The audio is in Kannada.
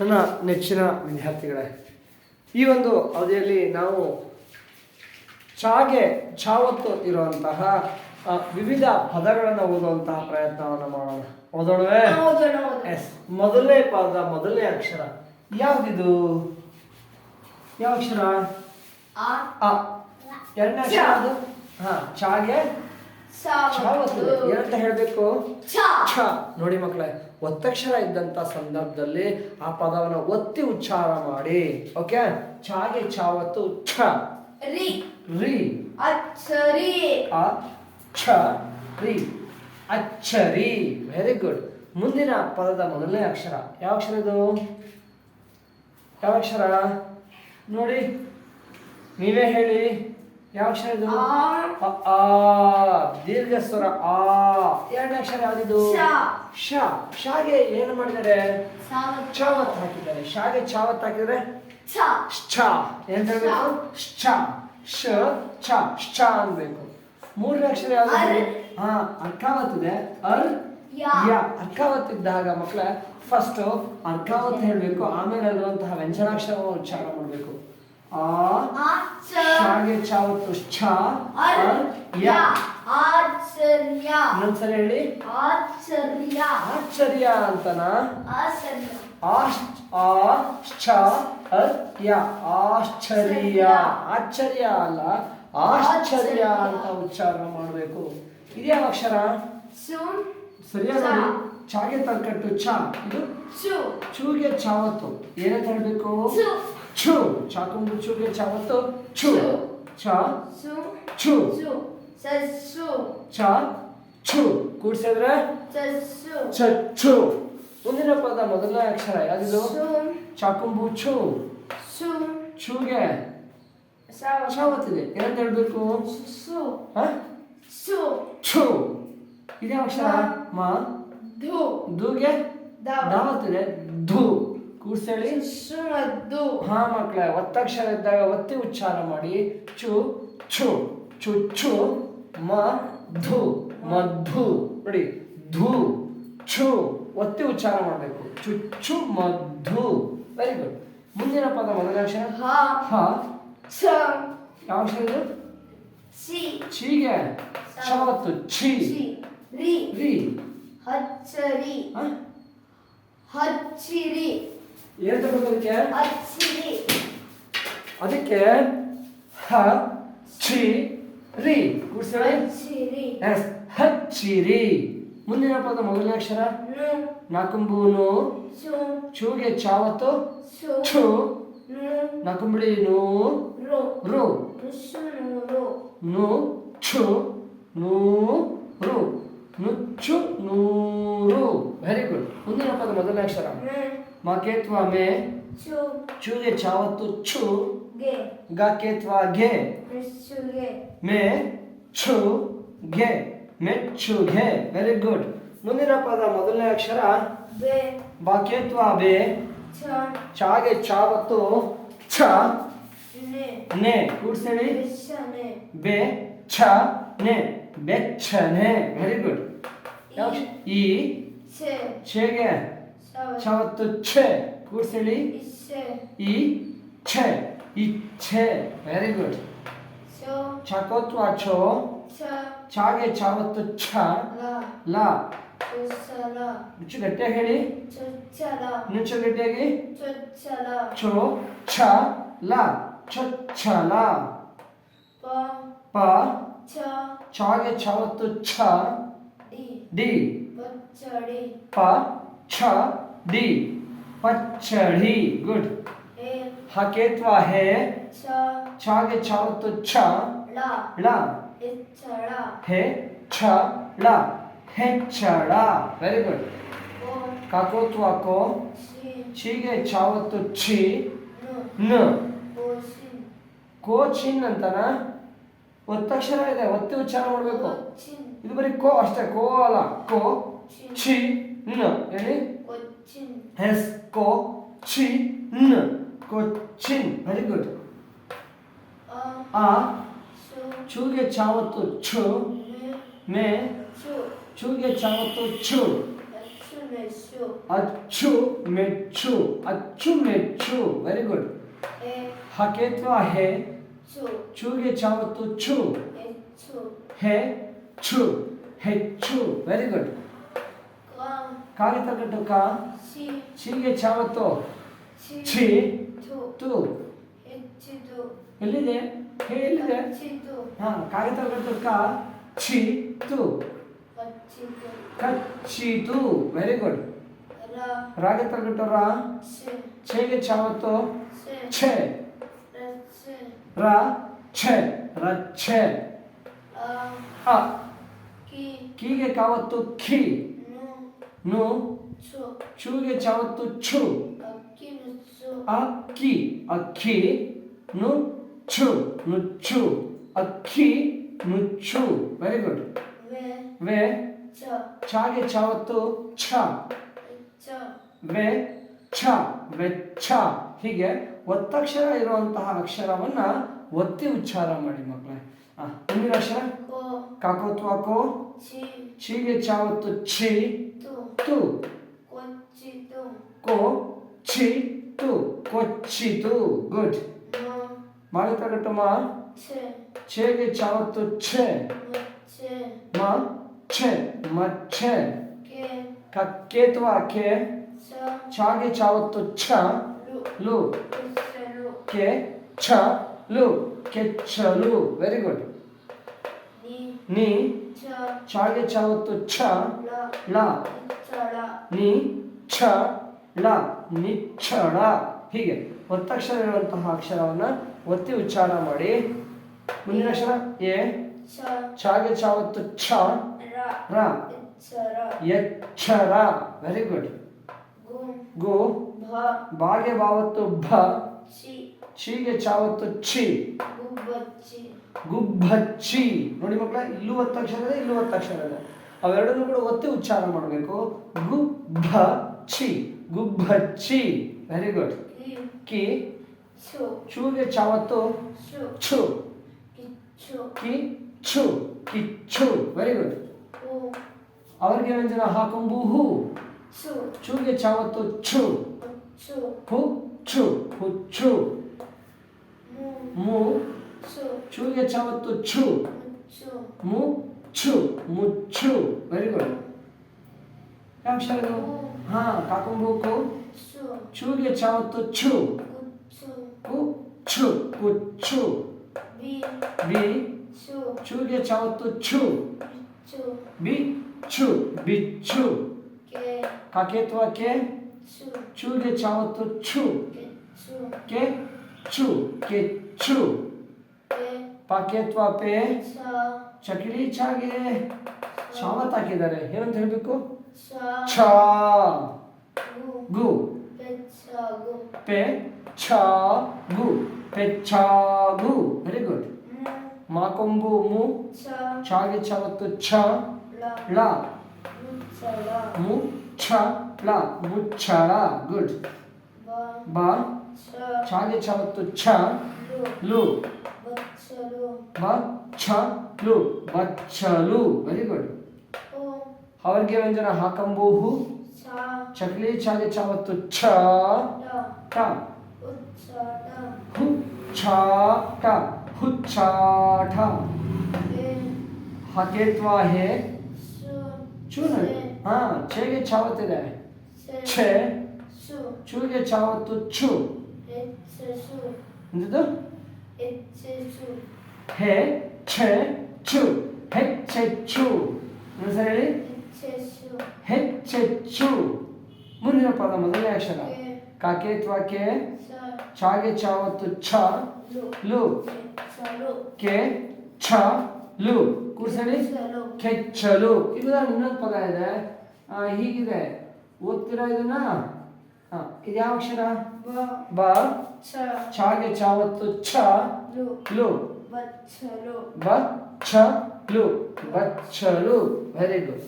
ನನ್ನ ನೆಚ್ಚಿನ ವಿದ್ಯಾರ್ಥಿಗಳೇ ಈ ಒಂದು ಅವಧಿಯಲ್ಲಿ ನಾವು ಚಾಗೆ ಚಾವತ್ತು ಇರುವಂತಹ ವಿವಿಧ ಪದಗಳನ್ನು ಓದುವಂತಹ ಪ್ರಯತ್ನವನ್ನು ಮಾಡೋಣ. ಓದೋಣವೇ? ಓದೋಣ ಓದೋಣ. ಎಸ್ ಮೊದಲನೇ ಪದ ಮೊದಲನೇ ಅಕ್ಷರ ಯಾವ್ದಿದು? ಯಾವ ಅಕ್ಷರ? ಅ ಎರಡನೇ ಅಕ್ಷರ. ಅದು ಹಾ ಚಾಗೆ ಚಾವತ್ತು. ಏನಂತ ಹೇಳ್ಬೇಕು? ಛ. ನೋಡಿ ಮಕ್ಕಳೇ ಒತ್ತಕ್ಷರ ಇದ್ದಂತ ಸಂದರ್ಭದಲ್ಲಿ ಆ ಪದವನ್ನು ಒತ್ತಿ ಉಚ್ಚಾರ ಮಾಡಿ. ಓಕೆ ಚಾಗೆ ಚಾವತ್ತು ಛ. ರಿ. ರಿ. ಅಚ್ಚರಿ. ಅಕ್ಷ ರಿ. ಅಚ್ಚರಿ. ವೆರಿ ಗುಡ್ ಮುಂದಿನ ಪದದ ಮೊದಲನೇ ಅಕ್ಷರ. ಯಾವ ಅಕ್ಷರ ಇದು? ಯಾವ ಅಕ್ಷರ? ನೋಡಿ. ನೀವೇ ಹೇಳಿ. ಯಾವ ಅಕ್ಷರ ಇದು? ಆ. ದೀರ್ಘ ಸ್ವರ ಆ. ಎರಡನೇ ಅಕ್ಷರ ಯಾವ್ದಿದು? ಶ. ಶ ಶಾಗೆ ಏನು ಮಾಡಿದ್ದಾರೆ? ಚಾವತ್. ಹಾಕಿದ್ದಾರೆ. ಶಾಗೆ ಚಾವತ್ ಹಾಕಿದ್ರೆ? ಛ. ಛ. ಏನ್ ಹೇಳ್ಬೇಕು? ಛ. ಶ ಛ ಛ ಅನ್ಬೇಕು. ಮೂರನೇ ಅಕ್ಷರ ಯಾವ್ದು? ಹಾ ಅರ್ಕಾವತ್ ಇದೆ. ಅರ್ ಯಾ. ಯ. ಅರ್ಕಾವತ್ ಇದ್ದಾಗ ಮಕ್ಕಳ ಫಸ್ಟ್ ಅರ್ಕಾವತ್ ಹೇಳ್ಬೇಕು. ಆಮೇಲೆ ಅಲ್ಲಿರುವಂತಹ ವ್ಯಂಜನಾಕ್ಷರವನ್ನು ಉಚ್ಚಾರ ಮಾಡಬೇಕು. ಆ ಆಚ ಶಾಗೆ ಚಾವತ್ತು ಛ. ಯಾ. ಆಚರ್ಯ. ಇನ್ನೊಂದ್ಸಲ ಹೇಳಿ. ಆಚರ್ಯ. ಆಶ್ಚರ್ಯ ಅಂತನ? ಆಚರ್ಯ. ಆಶ್ ಆಶ್ಚ ಯ. ಆಶ್ಚರ್ಯ. ಆಶ್ಚರ್ಯ ಅಲ್ಲ. ಆಶ್ಚರ್ಯ ಅಂತ ಉಚ್ಚಾರ ಮಾಡಬೇಕು. ಇದ್ಯಾವ ಅಕ್ಷರ? ಸರಿಯಾದ. ಚಾಗೆ ತರ್ಕಟ್ಟು ಚ ಇದು ಚೂಗೆ ಚಾವತ್ತು ಏನೇ ಹೇಳ್ಬೇಕು ಚು. ಛು ಚಾಕುಂಬು ಚೂಗೆ ಚಾವತ್ತು ಛು ಚು. ಸು. ಛು ಸು. ಸಸ್ಸು. ಚ. ಛು ಕೂಡ್ಸಿದ್ರೆ? ಸಸ್ಸು. ಚ ಛು ಮುಂದಿನ ಪದ ಮೊದಲನೇ ಅಕ್ಷರ ಯಾವ್ದಿದು? ಸುಮ್ ಚಾಕುಂಬು ಚು. ಸು. ಚೂಗೆ ಸಾವ ಚಾವತ್ತಿದೆ ಏನಂತ ಹೇಳ್ಬೇಕು? ಸು? ಸು. ಚು ಇದೇ ಅಕ್ಷರ? ಮ. ಧು. ದುಗೆ ದವ ದಾವತ್ತಿದೆ ಧು. ಕೂಡ್ಸೇಳಿ ಅದು. ಹಾ ಮಕ್ಕಳ ಒತ್ತಕ್ಷರ ಇದ್ದಾಗ ಒತ್ತಿ ಉಚ್ಚಾರ ಮಾಡಿ. ಚು ಚು ಚು ಚು ಮ ಧು ಮಧು ನೋಡಿ ಧು ಚು ಒತ್ತಿ ಉಚ್ಚಾರ ಮಾಡಬೇಕು. ಚು ಚು ಮಧು ವೆರಿ ಗುಡ್ ಮುಂದಿನ ಪದ ಮೊದಲ ಅಕ್ಷರ? ಹಾ. ಹ. ಛ ಯಾವ ಅಕ್ಷರ ಇದು? ಸಿ. ಚಿಗೆ. ಛಿ. ಸಿ ರಿ. ರಿ. ಹಚ್ಚರಿ. ಹ? ಹಚ್ಚಿರಿ. ಏನ್ ತಗೊಂಡು ಅದಕ್ಕೆ ಅದಕ್ಕೆ ಹ ಛಿ ರಿ. ಎಸ್ ಹಚ್ಚಿರಿ ಮುಂದಿನ ಪದ ಮೊದಲನೇ ಅಕ್ಷರ? ನಕುಂಬೂನು. ಚು. ಚೂಗೆ ಚಾವತ್ತು. ಚು. ಛು. ನೂ. ರು. ನೂರು ನು ಛು ನೂ ರು. ನುಚ್ಚು ನೂರು ವೆರಿ ಗುಡ್ ಮುಂದಿನ ಪದ ಮೊದಲನೇ ಅಕ್ಷರ. ಮಕೇತ್ವ ಮೇ ಚು. ಚೂಗೆ ಚಾವತ್ತು ಛು. ಗೆ. ಗಕೇತ್ವ ಗೆ? ಮೇ ಛು ಗೆ. ಮೆಚ್ಚುಗೆ ವೆರಿ ಗುಡ್ ಮುಂದಿನ ಪದ ಮೊದಲನೇ ಅಕ್ಷರ? ಬೆ. ಬಾಕೇತ್ವ ಬೇ. ಛ ಚಾಗೆ ಚಾವತ್ತು ಛ. ನೆ. ಕೂಡ್ಸೇಳಿ. ನೆ ಬೆ ಛ ನೆ. ಬೆಚ್ಚನೆ. ವೆರಿ ಗುಡ್ ಯಾವ ಅಕ್ಷ- ಈ ಛೆ ಛೆಗೆ ಸವ ಚಾವತ್ತು ಛೆ ಕೂಡ್ಸೇಳಿ ಇಸೆ ಈ ಛೆ ಇಚ್ಛೆ ವೆರಿ ಗುಡ್ ಚೋ ಚಾಕೋತ್ವ ಛೋ ಛ ಚಾಗೆ ಚಾವತ್ತು ಛ ಲ ಲ ಚೊಚ್ಚಲ ಮುಚ್ಚು ಗಟ್ಟಿಯಾಗಿ ಹೇಳಿ ಚೊಚ್ಚಲ ಮುಚ್ಚು ಗಟ್ಟಿಯಾಗಿ ಚೊಚ್ಚಲ ಚೋ ಛ ಲ ಚೊಚ್ಚಲ ಪ ಪ ಛ ಚಾಗೆ ಚಾವತ್ತು ಛ ಡಿ ಡಿ ಪಚ್ಚಡಿ ಪ ಡಿ ಗುಡ್. ಎ ಹಕೇತ್ವ ಹೇ. ಛ. ಚಾಗೆ ಚಾವತ್ತು ಛ. ಳ. ಳ. ಎಚ್ಚಳ ಹೇ ಛ ಳ. ಹೆಚ್ಚಳ. ವೆರಿ ಗುಡ್ ಓ. ಕಾಕೋತ್ವ ಕೋ. ಸಿ ಚೀಗೆ ಚಾವತ್ತು ಛಿ. ನ. ಕೋಚಿನ್ ಅಂತನ? ಒತ್ತಕ್ಷರ ಇದೆ. ಒತ್ತಿ ಉಚ್ಚಾರ ಮಾಡಬೇಕು ಇದು ಬರೀ ಕೋ ಅಷ್ಟೇ. ಕೋ ಅಲ್ಲ. ಕೋ. ಛಿ. ನ ಹೇಳಿ ಕೊಚ್ಚಿನ್ ಎಸ್ ಕೋ ಛಿ ನ ಕೊಚ್ಚಿನ್ ವೆರಿ ಗುಡ್ ಅ ಆ ಸು ಚೂಗೆ ಚಾವತ್ತು ಛು ನೆ ಮೇ ಚು ಚೂಗೆ ಚಾವತ್ತು ಛು ಅಚ್ಚುನ ಅಚ್ಚುಮೆಚ್ಚು ಅಚ್ಚು ಮೆಚ್ಚು ಅಚ್ಚು ಮೆಚ್ಚು ವೆರಿ ಗುಡ್ ಹೆ ಹಕೇತ್ವ ಹೆ ಚು ಚೂಗೆ ಚಾವತ್ತು ಚು ಹೆಚ್ಚು ಹೆ ಚು ಹೆಚ್ಚು ವೆರಿ ಗುಡ್ ಕ ಕಾಗೆ ತಗಟ್ಟು ಕಾ ಸಿ ಚೀಗೆ ಚಾವತ್ತು ಛಿ. ತು. ಎಲ್ಲಿದೆ? ಹೇ ಎಲ್ಲಿದೆ? ಹಾ ಕಾಲಿ ತಗಟ್ಟು ಕಾ ಛಿ ತು. ಕಚ್ಚಿತು ವೆರಿ ಗುಡ್ ರಾಗಿ ರಾಗೆ ತಗಟ್ಟು ರಾ? ಸೆ ಛೇಗೆ ಚಾವತ್ತು ಛೆ. ರ ಛೆ. ರಚ್ಛೆ ಅ. ಕಿ. ಕೀಗೆ ಕಾವತ್ತು ಖಿ ನು? ಚೂಗೆ ಚಾವತ್ತು ಛು. ಅಕ್ಕಿ ಅಕ್ಕಿ. ನು ಛು. ನುಚ್ಚು ಅಕ್ಕಿ ನುಚ್ಚು ವೆರಿ ಗುಡ್ ವೆ. ಚಾಗೆ ಚಾವತ್ತು ಛ. ವೆ. ಛ. ವೆಚ್ಚ ಹೀಗೆ ಒತ್ತಕ್ಷರ ಇರುವಂತಹ ಅಕ್ಷರವನ್ನ ಒತ್ತಿ ಉಚ್ಚಾರ ಮಾಡಿ ಮಕ್ಕಳೇ. ಆ, ಮುಂದಿನ ಅಕ್ಷರ ಕೋ ಕಾಕೋತ್ವಾಕೋ ಚಿ ಚೀಗೆ ಚಾವತ್ತು ಛಿ ತು ತು ಕೊಚ್ಚಿತು ಕೋ ಛಿ ತು ಕೊಚ್ಚಿತು ಗುಡ್ ಮ ಮಾಗೆ ತಗಟ್ಟು ಮಾ ಛೆ ಛೇಗೆ ಚಾವತ್ತು ಛೆ ಮಚ್ಚೆ ಮ ಛೆ ಮಚ್ಛೆ ಕೆ ಕಕ್ಕೇತ್ವ ಕೆ ಚ ಚಾಗೆ ಚಾವತ್ತು ಛ ಲು ಲು ಕುಸಲು ಕೆ ಛ ಲು ಕೆಚ್ಚಲು ವೆರಿ ಗುಡ್ ನಿ ಚಾಗೆ ಚಾವತ್ತು ಛ ಚಳ ನೀ ಛ ಳ ನಿಚ್ಛಳ ಹೀಗೆ ಒತ್ತಕ್ಷರ ಇರುವಂತಹ ಅಕ್ಷರವನ್ನ ಒತ್ತಿ ಉಚ್ಚಾರ ಮಾಡಿ. ಮುಂದಿನ ಅಕ್ಷರ ಎ ಚಾಗೆ ಚಾವತ್ತು ಛ ರ ಎಚ್ಚರ. ವೆರಿ ಗುಡ್ ಗು ಬಾಗೆ ಬಾವತ್ತು ಭ ಚೀಗೆ ಚಾವತ್ತು ಛಿ. ಗುಬ್ಬಚ್ಚಿ. ನೋಡಿ ಮಕ್ಕಳ ಇಲ್ಲೂ ಅಕ್ಷರ ಇದೆ ಇಲ್ಲೂ ಅಕ್ಷರ ಇದೆ. ಅವೆರಡನ್ನೂ ಕೂಡ ಒತ್ತಿ ಉಚ್ಚಾರ ಮಾಡಬೇಕು. ಗುಬ್ಬಚ್ಚಿ. ಛಿ ಗುಬ್ಬಚ್ಚಿ. ವೆರಿ ಗುಡ್ ಕಿ. ಚೂಗೆ ಚಾವತ್ತು ಚು ಛು. ಕಿಚ್ಚು. ಕಿ. ಛು. ಕಿಚ್ಚು. ವೆರಿ ಗುಡ್ ಅವ್ರಿಗೆ ವ್ಯಂಜನ ಹಾಕೊಂಬು ಹೂ. ಚೂಗೆ ಚಾವತ್ತು ಛು. ಹು. ಛು. ಹುಚ್ಚು ಮು. ಮು ಚು ಚೂಗೆ ಚಾವತ್ತು ಛು. ಮುಚ್ಚು. ಮು ಛು ಮುಚ್ಚು. ವೆರಿ ಗುಡ್ ಯಾವ ಅಕ್ಷರ ಇದು ಹಾ ಕಾಕೊಂಬೂಕು ಚು ಚೂಗೆ ಚಾವತ್ತು ಛು. ಹುಚ್ಚು ಕು ಛು ಕುಚ್ಚು. ಬಿ. ಬಿ. ಚು ಚೂಗೆ ಚಾವತ್ತು ಛು. ಬಿಚ್ಚು. ಬಿ ಛು ಬಿಚ್ಚು. ಕೆ. ಕಾಕೇತ್ವ ಕೆ? ಚು ಚೂಗೆ ಚಾವತ್ತು ಛು. ಕಿಚ್ಚು ಕೆ ಛು ಕೆಚ್ಚು ಕೆ ಪಾಕೇತ್ವ ಪೇ ಚ ಚಕಿಲಿ ಚಾಗೆ. ಚಾವತ್ ಹಾಕಿದ್ದಾರೆ. ಏನಂತ ಹೇಳ್ಬೇಕು? ಚ ಛ. ಗು. ಗು ಬೆಚ್ಚಗು ಪೆ ಛ ಗು ವೆರಿ ಗುಡ್ ಮಾಕೊಂಬು ಮು. ಚ ಚಾಗೆ ಚಾವತ್ತು ಛ. ಲ. ಳ ಮು ಛ ಳ ಮುಚ್ಚಳ. ಗುಡ್ ಬಾ. ಚ ಚಾಗೆ ಚಾವತ್ತು ಛ. ಲು. ಲು ಬಚ್ಚಲು ಬ ಛ ಲು ಬಚ್ಚಲು ವೆರಿ ಗುಡ್ ಹು ಅವರಿಗೆ ವ್ಯಂಜನ ಹಾಕಂಬು ಹು ಚ ಚಕ್ಲಿ ಚಾಗೆ ಚಾವತ್ತು ಛ ಲ ಟ ಉಚ್ಚಳ ಹು ಛ ಟ ಹುಚ್ಚಾಟ ಎ ಹಕೇತ್ವ ಹೇ ಸು ಚೂ ನೋಡಿ ಹಾ ಛೇಗೆ ಚಾವತ್ತಿದೆ ಸೆ ಛೆ ಸು ಚೂಗೆ ಚಾವತ್ತು ಛು ಹೆಚ್ಚಸು ಎಂದದು ಹೆಚ್ಚಸು ಹೇ ಛೆ ಛು ಹೆಚ್ಚೆಚ್ಚು ಇನ್ನೊಂದ್ಸರಿ ಹೇಳಿ. ಹೆಚ್ಚೆಚ್ಚು. ಮುಂದಿನ ಪದ ಮೊದಲನೇ ಅಕ್ಷರ. ಕೆ. ಕಾಕೇತ್ವಕ್ಕೆ ಸ ಚಾಗೆ ಚಾವತ್ತು ಛ. ಲು. ಕೆ ಛ ಲು. ಹೆಚ್ಚಲು ಕೆಚ್ಚಲು. ಇದು ಇನ್ನೊಂದು ಪದ ಇದೆ. ಹೀಗಿದೆ. ಓದ್ತೀರಾ ಇದನ್ನ? ಹಾ ಇದು ಯಾವ ಅಕ್ಷರ? ಬ ಚಾಗೆ ಚಾವತ್ತು ಛ ಲು ಬಚ್ಚಲು ಬ ಛ. ಲು ಬಚ್ಚಲು. Very good